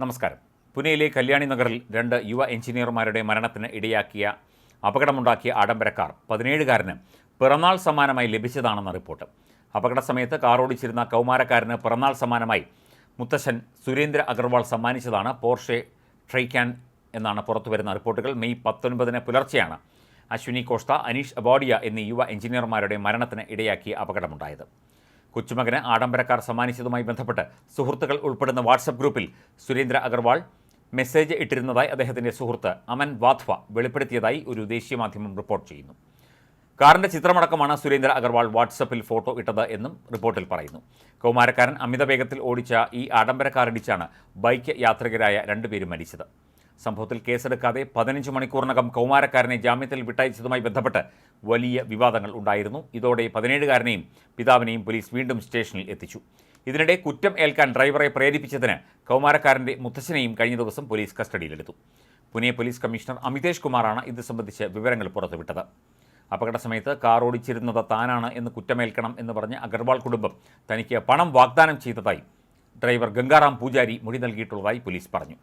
നമസ്കാരം. പുനെയിലെ കല്യാണി നഗറിൽ രണ്ട് യുവ എഞ്ചിനീയർമാരുടെ മരണത്തിന് ഇടയാക്കിയ അപകടമുണ്ടാക്കിയ ആഡംബരക്കാർ പതിനേഴുകാരന് പിറന്നാൾ സമ്മാനമായി ലഭിച്ചതാണെന്ന റിപ്പോർട്ട്. അപകട സമയത്ത് കാർ ഓടിച്ചിരുന്ന കൗമാരക്കാരന് പിറന്നാൾ സമ്മാനമായി മുത്തശ്ശൻ സുരേന്ദ്ര അഗർവാൾ സമ്മാനിച്ചതാണ് പോർഷെ ട്രൈക്കാൻ എന്നാണ് പുറത്തുവരുന്ന റിപ്പോർട്ടുകൾ. മെയ് പത്തൊൻപതിന് പുലർച്ചെയാണ് അശ്വിനി കോഷ്ത അനീഷ് അബോഡിയ എന്നീ യുവ എഞ്ചിനീയർമാരുടെ മരണത്തിന് ഇടയാക്കിയ അപകടമുണ്ടായത്. കൊച്ചുമകന് ആഡംബരക്കാർ സമ്മാനിച്ചതുമായി ബന്ധപ്പെട്ട് സുഹൃത്തുക്കൾ ഉൾപ്പെടുന്ന വാട്സപ്പ് ഗ്രൂപ്പിൽ സുരേന്ദ്ര അഗർവാൾ മെസ്സേജ് ഇട്ടിരുന്നതായി അദ്ദേഹത്തിന്റെ സുഹൃത്ത് അമൻ വാധ്വ വെളിപ്പെടുത്തിയതായി ഒരു ദേശീയ മാധ്യമം റിപ്പോർട്ട് ചെയ്യുന്നു. കാറിന്റെ ചിത്രമടക്കമാണ് സുരേന്ദ്ര അഗർവാൾ വാട്സപ്പിൽ ഫോട്ടോ ഇട്ടത് എന്നും റിപ്പോർട്ടിൽ പറയുന്നു. കൗമാരക്കാരൻ അമിത വേഗത്തിൽ ഓടിച്ച ഈ ആഡംബര കാറിടിച്ചാണ് ബൈക്ക് യാത്രികരായ രണ്ടുപേരും മരിച്ചത്. സംഭവത്തിൽ കേസെടുക്കാതെ പതിനഞ്ച് മണിക്കൂറിനകം കൗമാരക്കാരനെ ജാമ്യത്തിൽ വിട്ടയച്ചതുമായി ബന്ധപ്പെട്ട് വലിയ വിവാദങ്ങൾ ഉണ്ടായിരുന്നു. ഇതോടെ പതിനേഴുകാരനെയും പിതാവിനെയും പോലീസ് വീണ്ടും സ്റ്റേഷനിൽ എത്തിച്ചു. ഇതിനിടെ കുറ്റം ഏൽക്കാൻ ഡ്രൈവറെ പ്രേരിപ്പിച്ചതിന് കൗമാരക്കാരന്റെ മുത്തശ്ശനെയും കഴിഞ്ഞ ദിവസം പോലീസ് കസ്റ്റഡിയിലെടുത്തു. പുനെ പോലീസ് കമ്മീഷണർ അമിതേഷ് കുമാറാണ് ഇത് സംബന്ധിച്ച് വിവരങ്ങൾ പുറത്തുവിട്ടത്. അപകട സമയത്ത് കാർ ഓടിച്ചിരുന്നത് താനാണ് എന്ന് കുറ്റമേൽക്കണം എന്ന് പറഞ്ഞ് അഗർവാൾ കുടുംബം തനിക്ക് പണം വാഗ്ദാനം ചെയ്തതായി ഡ്രൈവർ ഗംഗാറാം പൂജാരി മൊഴി നൽകിയിട്ടുള്ളതായി പോലീസ് പറഞ്ഞു.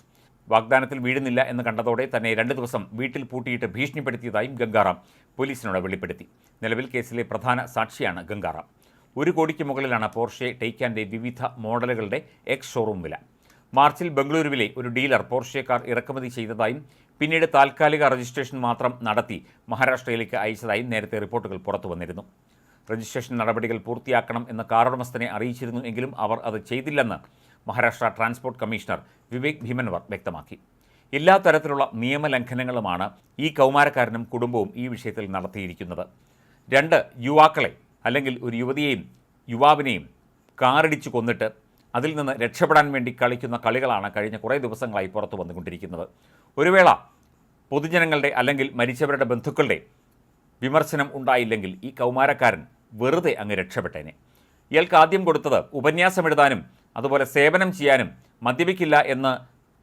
വാഗ്ദാനത്തിൽ വീഴുന്നില്ല എന്ന് കണ്ടതോടെ തന്നെ രണ്ട് ദിവസം വീട്ടിൽ പൂട്ടിയിട്ട് ഭീഷണിപ്പെടുത്തിയതായും ഗംഗാറാം പോലീസിനോട് വെളിപ്പെടുത്തി. നിലവിൽ കേസിലെ പ്രധാന സാക്ഷിയാണ് ഗംഗാറാം. ഒരു കോടിക്ക് മുകളിലാണ് പോർഷെ ടൈക്കാന്റെ വിവിധ മോഡലുകളുടെ എക്സ് ഷോറൂം വില. മാർച്ചിൽ ബംഗളൂരുവിലെ ഒരു ഡീലർ പോർഷെ കാർ ഇറക്കുമതി ചെയ്തതായും പിന്നീട് താൽക്കാലിക രജിസ്ട്രേഷൻ മാത്രം നടത്തി മഹാരാഷ്ട്രയിലേക്ക് അയച്ചതായും നേരത്തെ റിപ്പോർട്ടുകൾ പുറത്തു വന്നിരുന്നു. രജിസ്ട്രേഷൻ നടപടികൾ പൂർത്തിയാക്കണം എന്ന കാറുടമസ്ഥനെ അറിയിച്ചിരുന്നു എങ്കിലും അവർ അത് ചെയ്തില്ലെന്ന് മഹാരാഷ്ട്ര ട്രാൻസ്പോർട്ട് കമ്മീഷണർ വിവേക് ഭീമൻവർ വ്യക്തമാക്കി. എല്ലാ തരത്തിലുള്ള നിയമലംഘനങ്ങളുമാണ് ഈ കൗമാരക്കാരനും കുടുംബവും ഈ വിഷയത്തിൽ നടത്തിയിരിക്കുന്നത്. രണ്ട് യുവാക്കളെ അല്ലെങ്കിൽ ഒരു യുവതിയെയും യുവാവിനെയും കാറിടിച്ചു കൊന്നിട്ട് അതിൽ നിന്ന് രക്ഷപ്പെടാൻ വേണ്ടി കളിക്കുന്ന കളികളാണ് കഴിഞ്ഞ കുറേ ദിവസങ്ങളായി പുറത്തു വന്നുകൊണ്ടിരിക്കുന്നത്. ഒരു വേള പൊതുജനങ്ങളുടെ അല്ലെങ്കിൽ മരിച്ചവരുടെ ബന്ധുക്കളുടെ വിമർശനം ഉണ്ടായില്ലെങ്കിൽ ഈ കൗമാരക്കാരൻ വെറുതെ അങ്ങ് രക്ഷപ്പെട്ടേനെ. ഇയാൾക്ക് ആദ്യം കൊടുത്തത് ഉപന്യാസം എഴുതാനും അതുപോലെ സേവനം ചെയ്യാനും മദ്യപിക്കില്ല എന്ന്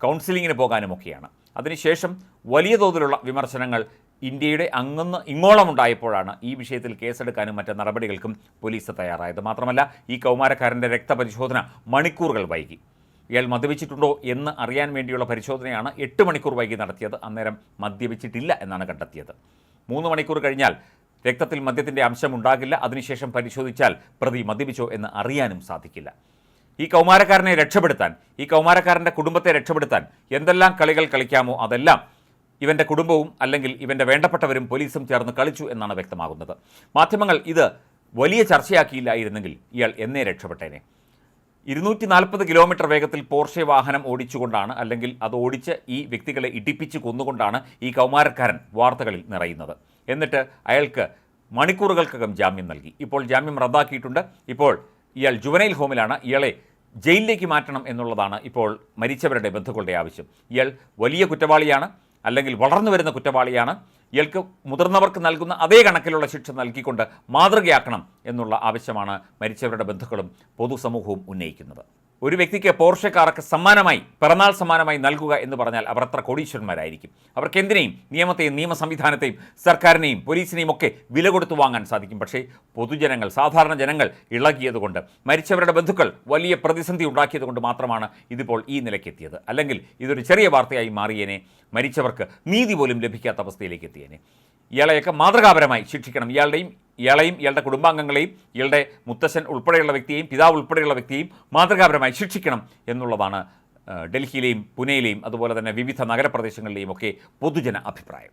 കൗൺസിലിങ്ങിന് പോകാനുമൊക്കെയാണ്. അതിനുശേഷം വലിയ തോതിലുള്ള വിമർശനങ്ങൾ ഇന്ത്യയുടെ അങ്ങന്ന് ഇങ്ങോളം ഉണ്ടായപ്പോഴാണ് ഈ വിഷയത്തിൽ കേസെടുക്കാനും മറ്റ് നടപടികൾക്കും പോലീസ് തയ്യാറായത്. മാത്രമല്ല ഈ കൗമാരക്കാരന്റെ രക്തപരിശോധന മണിക്കൂറുകൾ വൈകി. ഇയാൾ മദ്യപിച്ചിട്ടുണ്ടോ എന്ന് അറിയാൻ വേണ്ടിയുള്ള പരിശോധനയാണ് എട്ട് മണിക്കൂർ വൈകി നടത്തിയത്. അന്നേരം മദ്യപിച്ചിട്ടില്ല എന്നാണ് കണ്ടെത്തിയത്. മൂന്ന് മണിക്കൂർ കഴിഞ്ഞാൽ രക്തത്തിൽ മദ്യത്തിന്റെ അംശം ഉണ്ടാകില്ല. അതിനുശേഷം പരിശോധിച്ചാൽ പ്രതി മദ്യപിച്ചോ എന്ന് അറിയാനും സാധിക്കില്ല. ഈ കൗമാരക്കാരനെ രക്ഷപ്പെടുത്താൻ ഈ കൗമാരക്കാരന്റെ കുടുംബത്തെ രക്ഷപ്പെടുത്താൻ എന്തെല്ലാം കളികൾ കളിക്കാമോ അതെല്ലാം ഇവന്റെ കുടുംബവും അല്ലെങ്കിൽ ഇവന്റെ വേണ്ടപ്പെട്ടവരും പോലീസും ചേർന്ന് കളിച്ചു എന്നാണ് വ്യക്തമാകുന്നത്. മാധ്യമങ്ങൾ ഇത് വലിയ ചർച്ചയാക്കിയില്ലായിരുന്നെങ്കിൽ ഇയാൾ എന്നേ രക്ഷപ്പെട്ടേനെ. ഇരുന്നൂറ്റി നാൽപ്പത് കിലോമീറ്റർ വേഗത്തിൽ പോർഷെ വാഹനം ഓടിച്ചുകൊണ്ടാണ് അല്ലെങ്കിൽ അത് ഓടിച്ച് ഈ വ്യക്തികളെ ഇടിപ്പിച്ച് കൊന്നുകൊണ്ടാണ് ഈ കൗമാരക്കാരൻ വാർത്തകളിൽ നിറയുന്നത്. എന്നിട്ട് അയാൾക്ക് മണിക്കൂറുകൾക്കകം ജാമ്യം നൽകി. ഇപ്പോൾ ജാമ്യം റദ്ദാക്കിയിട്ടുണ്ട്. ഇപ്പോൾ ഇയാൾ ജുവനൈൽ ഹോമിലാണ്. ഇയാളെ ജയിലിലേക്ക് മാറ്റണം എന്നുള്ളതാണ് ഇപ്പോൾ മരിച്ചവരുടെ ബന്ധുക്കളുടെ ആവശ്യം. ഇയാൾ വലിയ കുറ്റവാളിയാണ് അല്ലെങ്കിൽ വളർന്നു വരുന്ന കുറ്റവാളിയാണ്. ഇയാൾക്ക് മുതിർന്നവർക്ക് നൽകുന്ന അതേ കണക്കിലുള്ള ശിക്ഷ നൽകിക്കൊണ്ട് മാതൃകയാക്കണം എന്നുള്ള ആവശ്യമാണ് മരിച്ചവരുടെ ബന്ധുക്കളും പൊതുസമൂഹവും ഉന്നയിക്കുന്നത്. ഒരു വ്യക്തിക്ക് പോർഷക്കാർക്ക് സമ്മാനമായി പിറന്നാൾ സമ്മാനമായി നൽകുക എന്ന് പറഞ്ഞാൽ അവർ അത്ര കോടീശ്വരന്മാരായിരിക്കും. അവർക്ക് എന്തിനേയും നിയമത്തെയും നിയമ സംവിധാനത്തെയും സർക്കാരിനെയും പോലീസിനെയും ഒക്കെ വില കൊടുത്തു വാങ്ങാൻ സാധിക്കും. പക്ഷേ പൊതുജനങ്ങൾ സാധാരണ ജനങ്ങൾ ഇളകിയതുകൊണ്ട് മരിച്ചവരുടെ ബന്ധുക്കൾ വലിയ പ്രതിസന്ധി ഉണ്ടാക്കിയതുകൊണ്ട് മാത്രമാണ് ഇതിപ്പോൾ ഈ നിലയ്ക്കെത്തിയത്. അല്ലെങ്കിൽ ഇതൊരു ചെറിയ വാർത്തയായി മാറിയേനെ മരിച്ചവർക്ക് നീതി പോലും ലഭിക്കാത്ത അവസ്ഥയിലേക്ക് എത്തിയേനെ. ഇയാളെയൊക്കെ മാതൃകാപരമായി ശിക്ഷിക്കണം. ഇയാളുടെയും ഇയാളെയും ഇയാളുടെ കുടുംബാംഗങ്ങളെയും ഇയാളുടെ മുത്തശ്ശൻ ഉൾപ്പെടെയുള്ള വ്യക്തിയെയും പിതാവ് ഉൾപ്പെടെയുള്ള വ്യക്തിയെയും മാതൃകാപരമായി ശിക്ഷിക്കണം എന്നുള്ളതാണ് ഡൽഹിയിലെയും പുനെയിലെയും അതുപോലെ തന്നെ വിവിധ നഗരപ്രദേശങ്ങളിലെയും ഒക്കെ പൊതുജന അഭിപ്രായം.